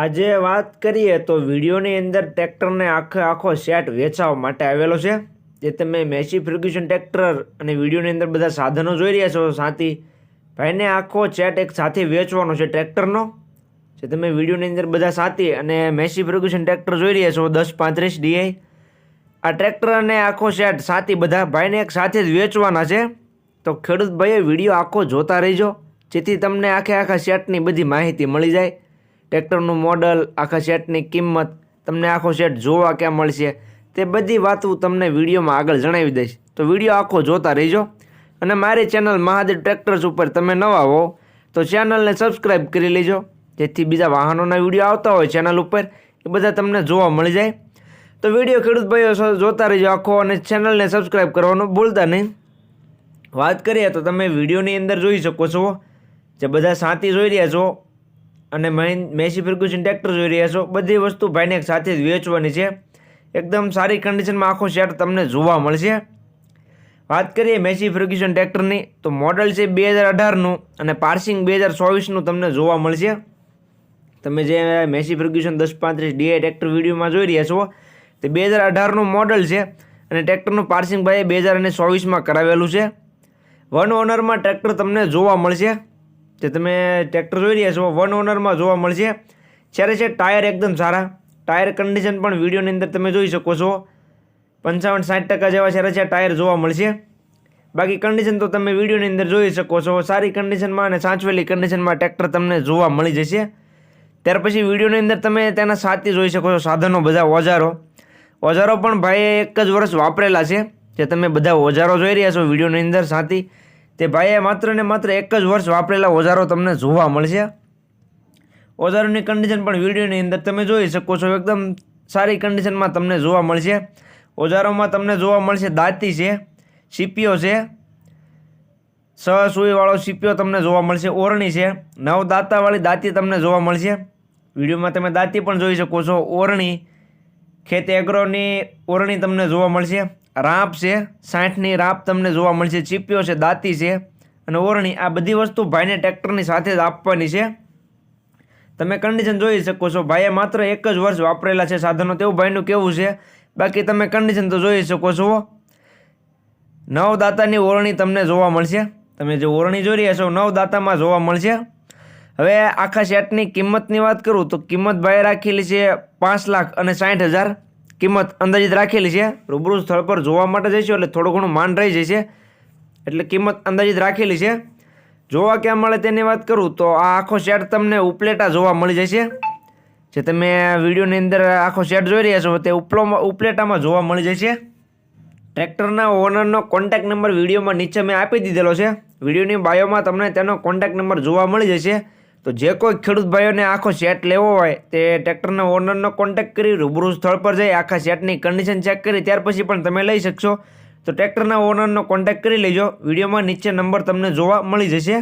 આજે વાત કરીએ તો વિડીયોની અંદર ટ્રેક્ટરને આખે આખો સેટ વેચાવા માટે આવેલો છે, જે તમે મેસી ફ્રિગ્યુશન ટ્રેક્ટર અને વિડીયોની અંદર બધા સાધનો જોઈ રહ્યા છો. સાથી, ભાઈને આખો સેટ એક સાથે વેચવાનો છે ટ્રેક્ટરનો, જે તમે વિડીયોની અંદર બધા સાથી અને મેસી ફ્રિગ્યુશન ટ્રેક્ટર જોઈ રહ્યા છો, દસ પાંત્રીસ ડીઆઈ. આ ટ્રેક્ટર અને આખો સેટ સાથી બધા ભાઈને એક સાથે જ વેચવાના છે. તો ખેડૂત ભાઈએ વીડિયો આખો જોતા રહીજો, જેથી તમને આખે આખા સેટની બધી માહિતી મળી જાય. ટ્રેક્ટરનું મોડલ, આખા સેટની કિંમત, તમને આખો સેટ જોવા ક્યાં મળશે, તે બધી વાત હું તમને વિડીયોમાં આગળ જણાવી દઈશ. તો વીડિયો આખો જોતા રહીજો. અને મારી ચેનલ મહાદેવ ટ્રેક્ટર્સ ઉપર તમે નવા હો, તો ચેનલને સબસ્ક્રાઈબ કરી લેજો. જેથી બીજા વાહનોના વીડિયો આવતા હોય ચેનલ ઉપર, એ બધા તમને જોવા મળી જાય. તો વીડિયો ખેડૂત ભાઈઓ જોતા રહીજો આખો અને ચેનલને સબસ્ક્રાઈબ કરવાનું ભૂલતા નહીં. વાત કરીએ તો તમે વિડીયોની અંદર જોઈ શકો છો, જે બધા સાથી જોઈ રહ્યા છો અને મેસી ફર્ગ્યુસન ટ્રેક્ટર જોઈ રહ્યા છો. બધી વસ્તુ ભાઈને સાથે જ વેચવાની છે. એકદમ સારી કન્ડિશનમાં આખો સેટ તમને જોવા મળશે. વાત કરીએ મેસી ફર્ગ્યુસન ટ્રેક્ટરની, તો મોડલ છે બે હજાર અઢારનું અને પાર્સિંગ બે હજાર ચોવીસનું તમને જોવા મળશે. તમે જે મેસી ફર્ગ્યુસન દસ પાંત્રીસ ડીઆઈ ટ્રેક્ટર વિડીયોમાં જોઈ રહ્યા છો, તે બે હજાર અઢારનું મોડલ છે અને ટ્રેક્ટરનું પાર્સિંગ ભાઈએ બે હજાર અને ચોવીસમાં કરાવેલું છે. વન ઓનરમાં ટ્રેક્ટર તમને જોવા મળશે. જે તમે ટ્રેક્ટર જોઈ રહ્યા છો વન ઓનરમાં જોવા મળશે. જ્યારે છે ટાયર એકદમ સારા. ટાયર કન્ડિશન પણ વિડીયોની અંદર તમે જોઈ શકો છો. પંચાવન, સાઠ ટકા જેવા જ્યારે છે ટાયર જોવા મળશે. બાકી કન્ડિશન તો તમે વિડીયોની અંદર જોઈ શકો છો. સારી કન્ડિશનમાં અને સાચવેલી કન્ડિશનમાં ટ્રેક્ટર તમને જોવા મળી જશે. ત્યાર પછી વિડીયોની અંદર તમે તેના સાથી જોઈ શકો છો. સાધનો બધા ઓજારો. ઓજારો પણ ભાઈએ એક જ વર્ષ વાપરેલા છે. જે તમે બધા ઓજારો જોઈ રહ્યા છો વિડીયોની અંદર, સાથી. તે ભાઈએ માત્ર ને માત્ર એક જ વર્ષ વાપરેલા ઓજારો તમને જોવા મળશે. ઓજારોની કન્ડિશન પણ વિડીયોની અંદર તમે જોઈ શકો છો. એકદમ સારી કન્ડિશનમાં તમને જોવા મળશે. ઓજારોમાં તમને જોવા મળશે દાંતી છે સીપીઓ છે, સ સુઈવાળો સીપીઓ તમને જોવા મળશે, ઓરણી છે, નવ દાંતાવાળી દાંતી તમને જોવા મળશે. વિડીયોમાં તમે દાંતી પણ જોઈ શકો છો. ઓરણી, ખેત એગ્રોની ઓરણી તમને જોવા મળશે. રાપ છે, સાઠની રાપ તમને જોવા મળશે, ચીપિયો છે, દાંતી છે અને ઓરણી, આ બધી વસ્તુ ભાઈને ટ્રેક્ટરની સાથે જ આપવાની છે. તમે કન્ડિશન જોઈ શકો છો, ભાઈએ માત્ર એક જ વર્ષ વાપરેલા છે સાધનો, તેવું ભાઈનું કેવું છે? બાકી તમે કન્ડિશન તો જોઈ શકો છો. નવ દાતાની ઓરણી તમને જોવા મળશે. તમે જે ઓરણી જોઈ રહ્યા છો નવ દાતામાં જોવા મળશે. હવે આખા સેટની કિંમતની વાત કરું તો કિંમત ભાઈએ રાખેલી છે પાંચ લાખ અને સાઠ હજાર. કિંમત અંદાજિત રાખેલી છે. રૂબરૂ સ્થળ પર જોવા માટે જઈશું એટલે થોડું ઘણું માન રહી જશે એટલે કિંમત અંદાજિત રાખેલી છે. જોવા ક્યાં મળે તેની વાત કરું તો આ આખો શેડ તમને ઉપલેટા જોવા મળી જશે. જે તમે વિડીયોની અંદર આખો શેડ જોઈ રહ્યા છો તે ઉપલો ઉપલેટામાં જોવા મળી જશે. ટ્રેક્ટરના ઓનરનો કોન્ટેક્ટ નંબર વિડીયોમાં નીચે મેં આપી દીધેલો છે. વિડીયોની બાયોમાં તમને તેનો કોન્ટેક્ટ નંબર જોવા મળી જશે. તો જે કોઈ ખેડૂત ભાઈઓને આખો સેટ લેવો હોય, તે ટ્રેક્ટરના ઓનરનો કોન્ટેક્ટ કરી રૂબરૂ સ્થળ પર જઈ આખા સેટની કન્ડિશન ચેક કરી, ત્યાર પછી પણ તમે લઈ શકશો. તો ટ્રેક્ટરના ઓનરનો કોન્ટેક્ટ કરી લેજો. વિડીયોમાં નીચે નંબર તમને જોવા મળી જશે.